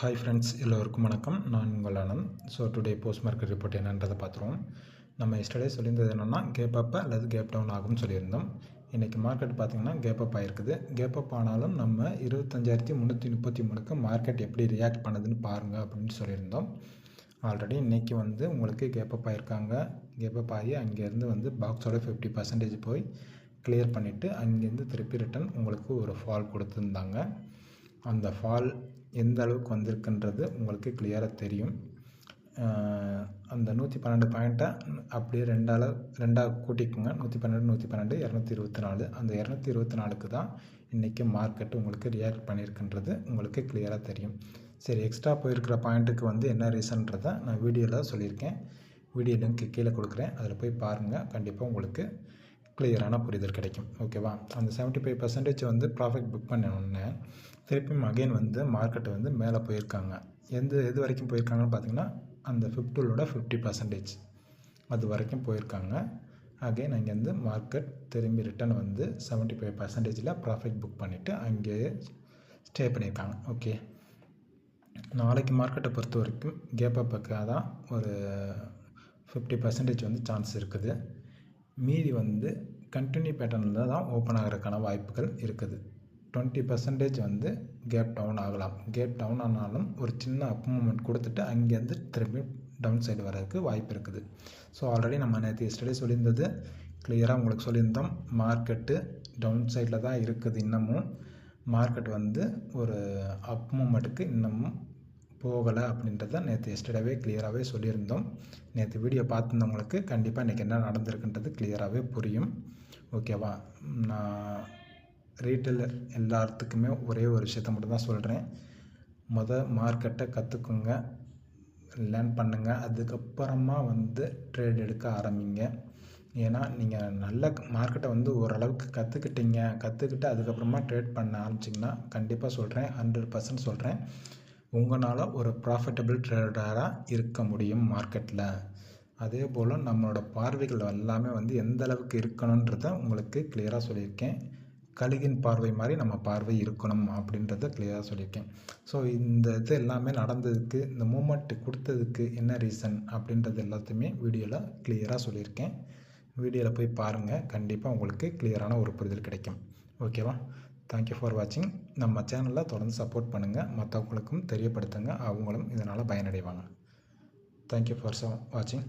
Hi friends எல்லோருக்கும் வணக்கம். நான் உங்கள் Anand. So today post market report என்னன்றதை பார்த்துருவோம். நம்ம எஸ்டர்டே சொல்லியிருந்தது என்னென்னா கேப் அப் அல்லது கேப் டவுன் ஆகும்னு சொல்லியிருந்தோம். இன்றைக்கி மார்க்கெட் பார்த்திங்கன்னா கேப் அப் ஆகிருக்குது கேப் அப் ஆனாலும் நம்ம இருபத்தஞ்சாயிரத்தி முந்நூற்றி முப்பத்தி மூணுக்கு மார்க்கெட் எப்படி ரியாக்ட் பண்ணுதுன்னு பாருங்கள் அப்படின்னு சொல்லியிருந்தோம். ஆல்ரெடி இன்றைக்கி வந்து உங்களுக்கு கேப் அப் ஆகிருக்காங்க கேப் அப் ஆகி அங்கேருந்து வந்து பாக்ஸோட ஃபிஃப்டி பர்சன்டேஜ் போய் கிளியர் பண்ணிவிட்டு அங்கேருந்து திருப்பி ரிட்டன் உங்களுக்கு ஒரு ஃபால் கொடுத்துருந்தாங்க. அந்த ஃபால் எந்த அளவுக்கு வந்திருக்குன்றது உங்களுக்கு கிளியராக தெரியும். அந்த நூற்றி பன்னெண்டு பாயிண்ட்டை அப்படியே ரெண்டால் ரெண்டாக கூட்டிக்கோங்க. நூற்றி பன்னெண்டு நூற்றி பன்னெண்டு இரநூத்தி இருபத்தி நாலு அந்த இரநூத்தி இருபத்தி நாலுக்கு தான் இன்றைக்கி மார்க்கெட் உங்களுக்கு ரியாக்ட் பண்ணியிருக்குன்றது உங்களுக்கு கிளியராக தெரியும். சரி எக்ஸ்ட்ரா போயிருக்கிற பாயிண்ட்டுக்கு வந்து என்ன ரீசன்றதை நான் வீடியோவில் சொல்லியிருக்கேன். வீடியோ லிங்க் கீழே கொடுக்குறேன். அதில் போய் பாருங்கள் கண்டிப்பாக உங்களுக்கு கிளியரான புரிதல் கிடைக்கும். ஓகேவா அந்த செவன்ட்டி ஃபைவ் பர்சன்டேஜ் வந்து ப்ராஃபிட் புக் பண்ண திருப்பியும் அகைன் வந்து மார்க்கெட்டு வந்து மேலே போயிருக்காங்க. எந்த எது வரைக்கும் போயிருக்காங்கன்னு பார்த்தீங்கன்னா அந்த ஃபிஃப்டூலோட ஃபிஃப்டி பர்சன்டேஜ் அது வரைக்கும் போயிருக்காங்க. அகைன் அங்கேருந்து மார்க்கெட் திரும்பி ரிட்டன் வந்து செவன்ட்டி ஃபைவ் பர்சன்டேஜில் ப்ராஃபிட் புக் பண்ணிவிட்டு அங்கேயே ஸ்டே பண்ணியிருக்காங்க. ஓகே நாளைக்கு மார்க்கெட்டை பொறுத்த வரைக்கும் கேப் அப்புக்காக தான் ஒரு ஃபிஃப்டி பர்சன்டேஜ் வந்து சான்ஸ் இருக்குது. மீதி வந்து கண்டினியூ பேட்டர்னில் தான் ஓப்பன் ஆகிறதுக்கான வாய்ப்புகள் இருக்குது. டுவெண்ட்டி பர்சன்டேஜ் வந்து கேப் டவுன் ஆகலாம். கேப் டவுன் ஆனாலும் ஒரு சின்ன அப் மூமெண்ட் கொடுத்துட்டு அங்கேருந்து திரும்பி டவுன் சைடு வர்றதுக்கு வாய்ப்பு இருக்குது. ஸோ ஆல்ரெடி நம்ம நேற்று எஸ்டர்டே சொல்லியிருந்தது. கிளியராக உங்களுக்கு சொல்லியிருந்தோம். மார்க்கெட்டு டவுன் சைடில் தான் இருக்குது இன்னமும். மார்க்கெட் வந்து ஒரு அப் மூமெண்ட்டுக்கு இன்னமும் போகலை அப்படின்றத நேற்று எஸ்டர்டேவே கிளியராகவே சொல்லியிருந்தோம். நேற்று வீடியோ பார்த்துருந்தவங்களுக்கு கண்டிப்பாக இன்றைக்கி என்ன நடந்திருக்குன்றது கிளியராகவே புரியும். ஓகேவா நான் ரீட்டெயிலர் எல்லாத்துக்குமே ஒரே ஒரு விஷயத்த மட்டும் தான் சொல்கிறேன் மொதல் மார்க்கெட்டை கற்றுக்குங்க லேர்ன் பண்ணுங்கள் அதுக்கப்புறமா வந்து ட்ரேட் எடுக்க ஆரம்பிங்க. ஏன்னா நீங்கள் நல்ல மார்க்கெட்டை வந்து ஓரளவுக்கு கற்றுக்கிட்டீங்க கற்றுக்கிட்டு அதுக்கப்புறமா ட்ரேட் பண்ண ஆரம்பிச்சிங்கன்னா கண்டிப்பாக சொல்கிறேன் ஹண்ட்ரட் பர்சன்ட் சொல்கிறேன் உங்களால் ஒரு ப்ராஃபிட்டபிள் ட்ரேடராக இருக்க முடியும் மார்க்கெட்டில் அதே போல் நம்மளோட பார்வைகள் எல்லாமே வந்து எந்த அளவுக்கு இருக்கணுன்றத உங்களுக்கு கிளியராக சொல்லியிருக்கேன். கழுகின் பார்வை மாதிரி நம்ம பார்வை இருக்கணும் அப்படின்றத கிளியராக சொல்லியிருக்கேன். ஸோ இந்த இது எல்லாமே நடந்ததுக்கு இந்த மூமெண்ட் கொடுத்ததுக்கு என்ன ரீசன் அப்படின்றது எல்லாத்தையுமே வீடியோவில் கிளியராக சொல்லியிருக்கேன். வீடியோவில் போய் பாருங்கள் கண்டிப்பாக உங்களுக்கு கிளியரான ஒரு புரிதல் கிடைக்கும். ஓகேவா தேங்க்யூ ஃபார் வாட்சிங் நம்ம சேனலில் தொடர்ந்து சப்போர்ட் பண்ணுங்கள் மற்றவங்களுக்கும் தெரியப்படுத்துங்க. அவங்களும் இதனால் பயனடைவாங்க. தேங்க்யூ ஃபார் வாட்சிங்